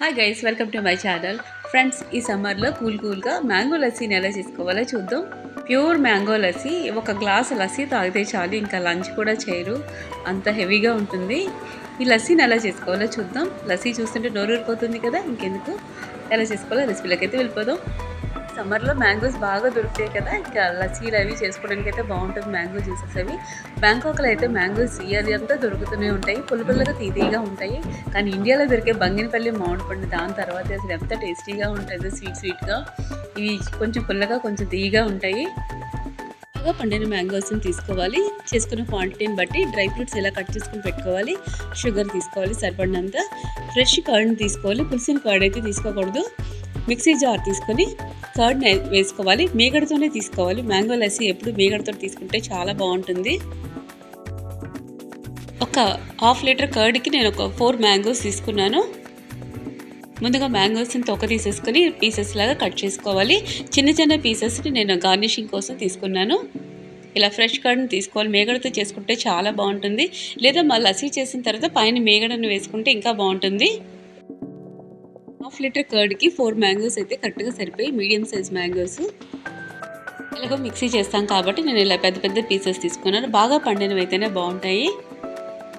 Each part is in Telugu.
Hi guys welcome to my channel friends ఈ సమ్మర్లో కూల్ కూల్గా మ్యాంగో లస్సీని ఎలా చేసుకోవాలో చూద్దాం. ప్యూర్ మ్యాంగో లస్సీ ఒక గ్లాస్ లస్సీ తాగితే చాలు ఇంకా లంచ్ కూడా చేయరు. అంత హెవీగా ఉంటుంది. ఈ లస్సీని ఎలా చేసుకోవాలో చూద్దాం. లస్సీ చూస్తుంటే నోరూరిపోతుంది కదా ఇంకెందుకు? ఎలా చేసుకోవాలో రెసిపీలోకి అయితే వెళ్ళిపోదాం. సమ్మర్లో మ్యాంగోస్ బాగా దొరుకుతాయి కదా ఇంకా లస్సీలు అవి చేసుకోవడానికి అయితే బాగుంటుంది మ్యాంగో జ్యూసెస్ అవి. బ్యాంకాక్లో అయితే మ్యాంగోస్ ఇయర్ అంతా దొరుకుతూనే ఉంటాయి పుల్ల పుల్లగా తీతీగా ఉంటాయి. కానీ ఇండియాలో దొరికే బంగినపల్లి మామిడి పండు దాని తర్వాత అసలు ఎంత టేస్టీగా ఉంటుంది స్వీట్ స్వీట్గా. ఇవి కొంచెం పుల్లగా కొంచెం తీయగా ఉంటాయి. బాగా పండిన మ్యాంగోస్ని తీసుకోవాలి. చేసుకున్న క్వాంటిటీని బట్టి డ్రై ఫ్రూట్స్ ఎలా కట్ చేసుకుని పెట్టుకోవాలి షుగర్ తీసుకోవాలి సరిపడినంత. ఫ్రెష్ కర్డ్ని తీసుకోవాలి పులిసిన కర్డ్ అయితే తీసుకోకూడదు. మిక్సీ జార్ తీసుకొని కర్డ్ వేసుకోవాలి. మీగడతోనే తీసుకోవాలి. మ్యాంగో లస్సీ ఎప్పుడు మీగడతో తీసుకుంటే చాలా బాగుంటుంది. ఒక హాఫ్ లీటర్ కర్డ్కి నేను ఒక ఫోర్ మ్యాంగోస్ తీసుకున్నాను. ముందుగా మ్యాంగోస్ని తొక్క తీసేసుకొని పీసెస్ లాగా కట్ చేసుకోవాలి. చిన్న చిన్న పీసెస్ని నేను గార్నిషింగ్ కోసం తీసుకున్నాను. ఇలా ఫ్రెష్ కర్డ్ని తీసుకోవాలి. మేగడతో చేసుకుంటే చాలా బాగుంటుంది. లేదా మా లస్సీ చేసిన తర్వాత పైన మేగడను వేసుకుంటే ఇంకా బాగుంటుంది. హాఫ్ లీటర్ కర్డ్కి ఫోర్ మ్యాంగోస్ అయితే కరెక్ట్గా సరిపోయి మీడియం సైజ్ మ్యాంగోస్ ఇలాగో మిక్సీ చేస్తాం కాబట్టి నేను ఇలా పెద్ద పెద్ద పీసెస్ తీసుకున్నాను. బాగా పండినవి అయితేనే బాగుంటాయి.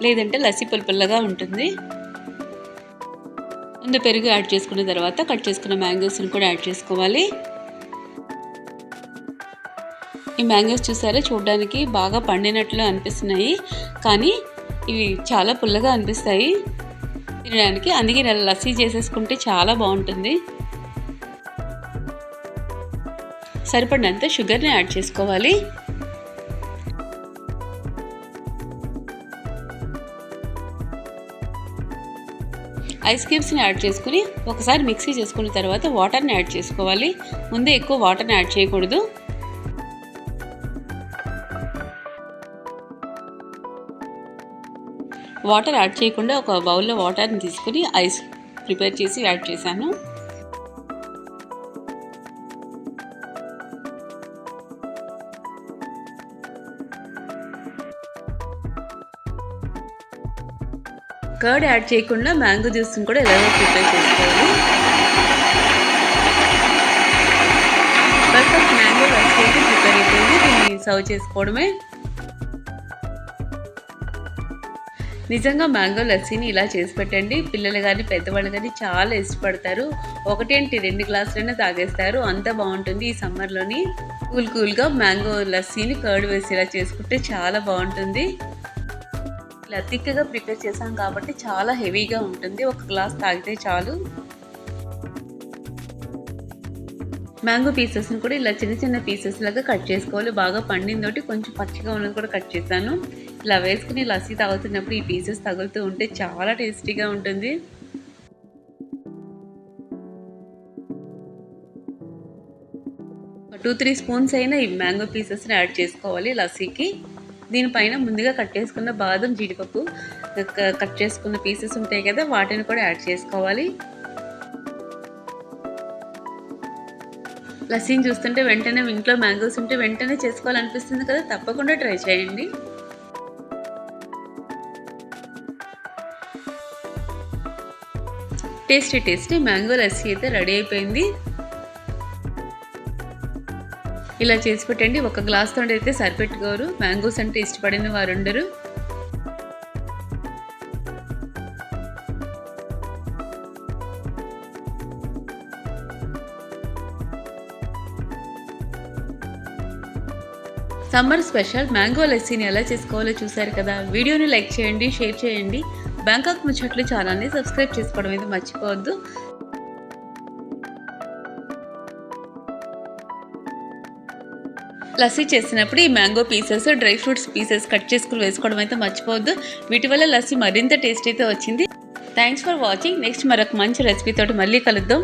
లేదంటే లస్సీ పుల్పుల్లగా ఉంటుంది. ముందు పెరుగు యాడ్ చేసుకున్న తర్వాత కట్ చేసుకున్న మ్యాంగోస్ని కూడా యాడ్ చేసుకోవాలి. ఈ మ్యాంగోస్ చూసారా? చూడడానికి బాగా పండినట్లు అనిపిస్తున్నాయి. కానీ ఇవి చాలా పుల్లగా అనిపిస్తాయి. తినడానికి. అందుకే ఇలా లస్సీ చేసేసుకుంటే చాలా బాగుంటుంది. సరిపడినంత షుగర్ని యాడ్ చేసుకోవాలి. ఐస్ క్యూబ్స్ని యాడ్ చేసుకుని ఒకసారి మిక్సీ చేసుకున్న తర్వాత వాటర్ని యాడ్ చేసుకోవాలి. ముందే ఎక్కువ వాటర్ని యాడ్ చేయకూడదు. వాటర్ యాడ్ చేయకుండా ఒక బౌల్లో వాటర్ని తీసుకుని ఐస్ ప్రిపేర్ చేసి యాడ్ చేశాను. కర్డ్ యాడ్ చేయకుండా మ్యాంగో జ్యూస్ని కూడా ఎలాగో ప్రిపేర్ చేసుకోవాలి. పర్ఫెక్ట్ మ్యాంగో రైస్ అయితే ప్రిపేర్ అయిపోయింది. దీన్ని సర్వ్ చేసుకోవడమే నిజంగా మ్యాంగో లస్సీని ఇలా చేసి పెట్టండి. పిల్లలు కానీ పెద్దవాళ్ళు కానీ చాలా ఇష్టపడతారు. ఒకటేంటి? రెండు గ్లాసులైనా తాగేస్తారు. అంత బాగుంటుంది ఈ సమ్మర్లోని. కూల్ కూల్గా మ్యాంగో లస్సీని కర్డ్ వేసి ఇలా చేసుకుంటే చాలా బాగుంటుంది. ఇలా తిక్కగా ప్రిపేర్ చేసాం కాబట్టి చాలా హెవీగా ఉంటుంది. ఒక గ్లాస్ తాగితే చాలు. మ్యాంగో పీసెస్ని కూడా ఇలా చిన్న చిన్న పీసెస్ లాగా కట్ చేసుకోవాలి. బాగా పండిందోటి కొంచెం పచ్చిగా ఉన్నది కూడా కట్ చేశాను. ఇలా వేసుకుని లస్సీ తాగుతున్నప్పుడు ఈ పీసెస్ తగులుతూ ఉంటే చాలా టేస్టీగా ఉంటుంది. టూ త్రీ స్పూన్స్ అయినా ఈ మ్యాంగో పీసెస్ని యాడ్ చేసుకోవాలి లస్సీకి. దీనిపైన ముందుగా కట్ చేసుకున్న బాదం జీడిపప్పు కట్ చేసుకున్న పీసెస్ ఉంటాయి కదా వాటిని కూడా యాడ్ చేసుకోవాలి. లస్సీని చూస్తుంటే వెంటనే ఇంట్లో మ్యాంగోస్ ఉంటే వెంటనే చేసుకోవాలనిపిస్తుంది కదా తప్పకుండా ట్రై చేయండి. టేస్టీ టేస్టీ మ్యాంగో లస్సీ అయితే రెడీ అయిపోయింది. ఇలా చేసి పెట్టండి. ఒక గ్లాస్ తోటి అయితే సరిపెట్టుకోరు. మ్యాంగోస్ అంటే ఇష్టపడిన వారు ఉండరు సమ్మర్ స్పెషల్ మ్యాంగో లస్సీని ఎలా చేసుకోవాలో చూసారు కదా. వీడియోని లైక్ చేయండి షేర్ చేయండి. బ్యాంకాక్ ముచ్చట్లు ఛానల్ని సబ్స్క్రైబ్ చేసుకోవడం అయితే మర్చిపోవద్దు. లస్సీ చేసినప్పుడు ఈ mango pieces dry fruits pieces cut చేసుకుని వేసుకోవడం అయితే మర్చిపోవద్దు. వీటి వల్ల లస్సీ మరింత టేస్ట్ అయితే వచ్చింది. Thanks for watching. నెక్స్ట్ మరొక మంచి రెసిపీ తోటి మళ్ళీ కలుద్దాం.